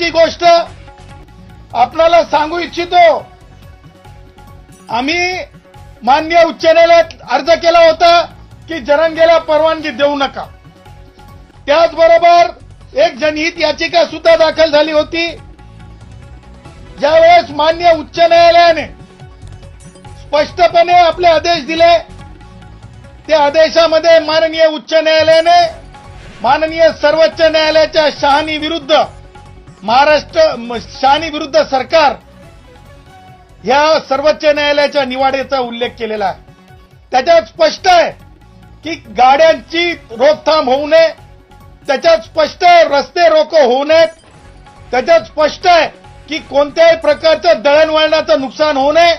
महत्वाची गोष्ट आपल्याला सांगू इच्छितो आम्ही मान्य उच्च न्यायालयात अर्ज केला होता की जरंगेला परवानगी देऊ नका. त्याचबरोबर एक जनहित याचिका सुद्धा दाखल झाली होती. ज्यावेळेस मान्य उच्च न्यायालयाने स्पष्टपणे आपले आदेश दिले त्या आदेशामध्ये माननीय उच्च न्यायालयाने माननीय सर्वोच्च न्यायालयाच्या शहानी विरुद्ध महाराष्ट्र म- विरुद्ध सरकार ह्या सर्वोच्च न्यायालयाच्या निवाड्याचा उल्लेख केलेला आहे. त्याच्यात स्पष्ट आहे की गाड्यांची रोकथाम होऊ नये त्याच्यात स्पष्ट आहे रस्ते रोको होऊ नयेत त्याच्यात स्पष्ट आहे की कोणत्याही प्रकारचं दळणवळणाचं नुकसान होऊ नये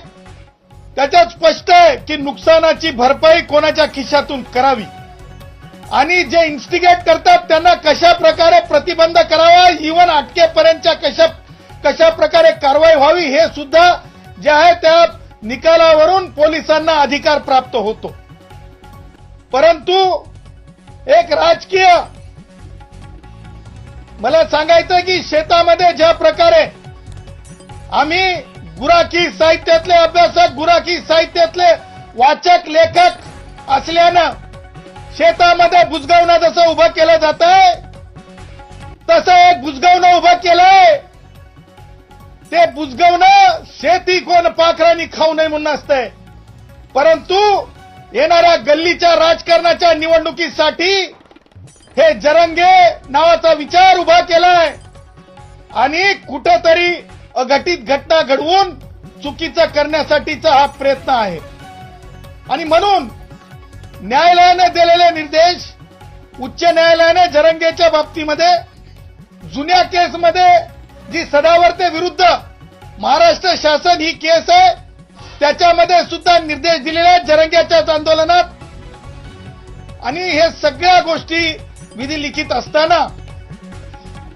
त्याच्यात स्पष्ट आहे की नुकसानाची भरपाई कोणाच्या खिशातून करावी. आणि जे इन्स्टिगेट करतात त्यांना कशा प्रकारे प्रतिबंध करावा इव्हन अटकेपर्यंतच्या कशा कशा प्रकारे कारवाई व्हावी हे सुद्धा जे आहे त्या निकालावरून पोलिसांना अधिकार प्राप्त होतो. परंतु एक राजकीय मला सांगायचं की शेतामध्ये ज्या प्रकारे आम्ही गुराखी साहित्यातले अभ्यासक गुराखी साहित्यातले वाचक लेखक असल्यानं शेतामध्ये बुजगावणं जसं उभं केलं जात तसं एक बुजगावणं उभं केलंय. ते बुजगावणं शेती कोण पाखरांनी खाऊ नये म्हणून असतंय. परंतु येणाऱ्या गल्लीच्या राजकारणाच्या निवडणुकीसाठी हे जरंगे नावाचा विचार उभा केलाय. आणि कुठंतरी अघटित घटना घडवून चुकीचं करण्यासाठीचा हा प्रयत्न आहे. आणि म्हणून न्यायालयानं दिलेले निर्देश उच्च न्यायालयाने जरंगेच्या बाबतीमध्ये जुन्या केसमध्ये जी सदावर्ते विरुद्ध महाराष्ट्र शासन ही केस आहे त्याच्यामध्ये सुद्धा निर्देश दिलेले आहेत जरंग्याच्याच आंदोलनात. आणि हे सगळ्या गोष्टी विधी लिखित असताना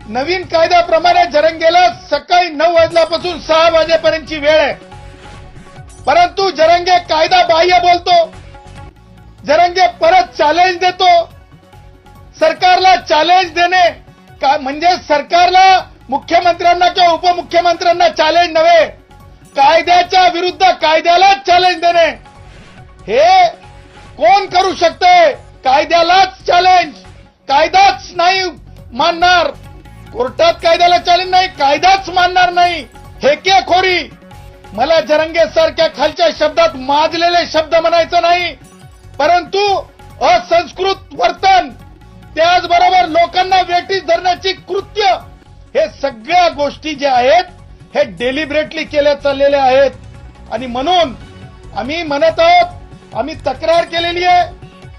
नवीन कायद्याप्रमाणे जरंगेला सकाळी नऊ वाजल्यापासून सहा वाजेपर्यंतची वेळ आहे. परंतु जरंगे कायदा बाह्य बोलतो. जरंगे परत चॅलेंज देतो. सरकारला चॅलेंज देणे का म्हणजे सरकारला मुख्यमंत्र्यांना किंवा उपमुख्यमंत्र्यांना चॅलेंज नव्हे. कायद्याच्या विरुद्ध कायद्यालाच चॅलेंज देणे. हे कोण करू शकते? कायद्यालाच चॅलेंज कायदाच नाही मानणार. कोर्टात कायद्याला चॅलेंज नाही कायदाच मानणार नाही. हेकेखोरी मला जरंगे सारख्या खालच्या शब्दात माजलेले शब्द म्हणायचं नाही. परंतु असंस्कृत वर्तन त्याचबरोबर लोकांना वेटीस धरण्याची कृत्य हे सगळ्या गोष्टी ज्या आहेत हे डेलिबरेटली केल्या चाललेल्या आहेत. आणि म्हणून आम्ही म्हणत आहोत आम्ही तक्रार केलेली आहे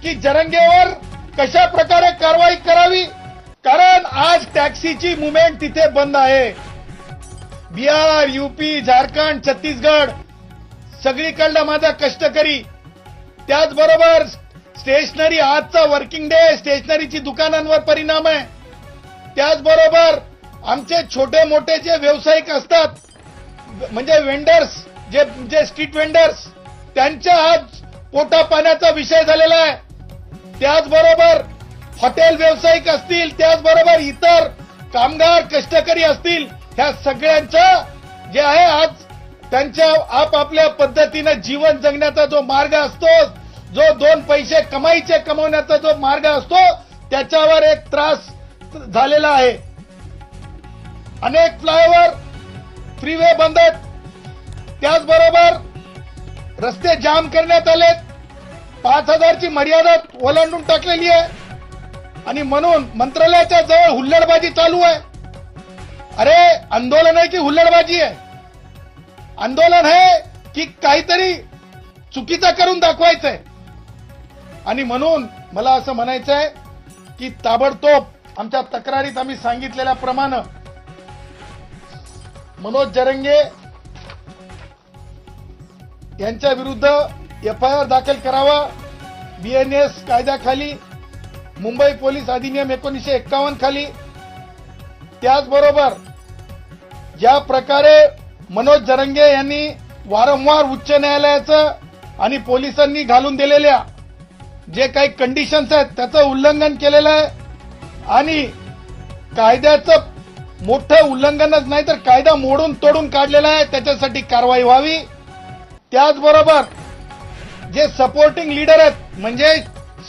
की जरंगेवर कशा प्रकारे कारवाई करावी कारण आज टॅक्सीची मुवमेंट तिथे बंद आहे. बिहार युपी झारखंड छत्तीसगड सगळीकडला माझा कष्टकरी त्याचबरोबर स्टेशनरी आजचा वर्किंग डे स्टेशनरीची दुकानांवर परिणाम आहे. त्याचबरोबर आमचे छोटे मोठे जे व्यावसायिक असतात म्हणजे वेंडर्स जे जे स्ट्रीट वेंडर्स त्यांच्या आज पोटा पाण्याचा विषय झालेला आहे. त्याचबरोबर हॉटेल व्यावसायिक असतील त्याचबरोबर इतर कामगार कष्टकरी असतील ह्या सगळ्यांचं जे आहे आज त्यांच्या आपापल्या पद्धतीनं जीवन जगण्याचा जो मार्ग असतो जो दोन पैसे कमाईचे कमवण्याचा जो मार्ग असतो त्याच्यावर एक त्रास झालेला आहे. अनेक फ्लायओव्हर फ्रीवे बंद आहेत त्याचबरोबर रस्ते जाम करण्यात आलेत. पाच हजारची मर्यादा ओलांडून टाकलेली आहे. आणि म्हणून मंत्रालयाच्या जवळ हुल्लडबाजी चालू आहे. अरे आंदोलन आहे की हुल्लडबाजी आहे? आंदोलन आहे की काहीतरी चुकीचा करून दाखवायचंय. आणि म्हणून मला असं म्हणायचंय की ताबडतोब आमच्या तक्रारीत आम्ही सांगितलेल्याप्रमाणे मनोज जरंगे यांच्या विरुद्ध एफ आय आर दाखल करावा बीएनएस कायद्याखाली मुंबई पोलीस अधिनियम एकोणीसशे एक्कावन्न खाली. त्याचबरोबर ज्या प्रकारे मनोज जरंगे यांनी वारंवार उच्च न्यायालयाचं आणि पोलिसांनी घालून दिलेल्या जे काही कंडिशन्स आहेत त्याचं उल्लंघन केलेलं आहे. आणि कायद्याचं मोठं उल्लंघनच नाही तर कायदा मोडून तोडून काढलेला आहे त्याच्यासाठी कारवाई व्हावी. त्याचबरोबर जे सपोर्टिंग लीडर आहेत म्हणजे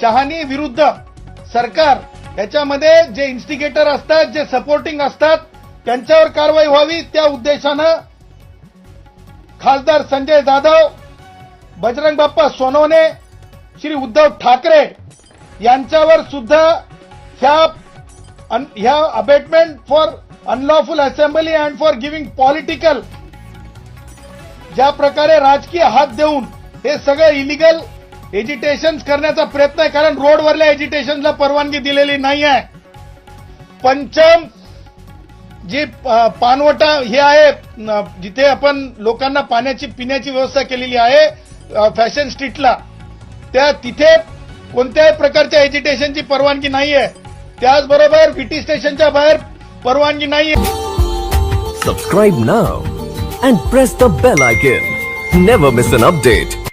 शहानी विरुद्ध सरकार याच्यामध्ये जे इन्स्टिगेटर असतात जे सपोर्टिंग असतात त्यांच्यावर कारवाई व्हावी त्या उद्देशानं खासदार संजय जाधव बजरंग बाप्पा सोनवणे श्री उद्धव ठाकरे यांच्यावर सुद्धा ह्या अन- ह्या abetment for unlawful assembly and for giving political ज्या प्रकारे राजकीय हात देऊन हे सगळं इलिगल एजिटेशन करण्याचा प्रयत्न आहे कारण रोडवरल्या एजिटेशनला परवानगी दिलेली नाही आहे. पंचम जी पानवटा हे आहे जिथे आपण लोकांना पाण्याची पिण्याची व्यवस्था केलेली आहे फॅशन स्ट्रीटला त्या तिथे कोणत्याही प्रकारच्या एजिटेशनची परवानगी नाहीये. त्याचबरोबर बीटी स्टेशनच्या बाहेर परवानगी नाहीये. Subscribe now and press the bell icon never miss an update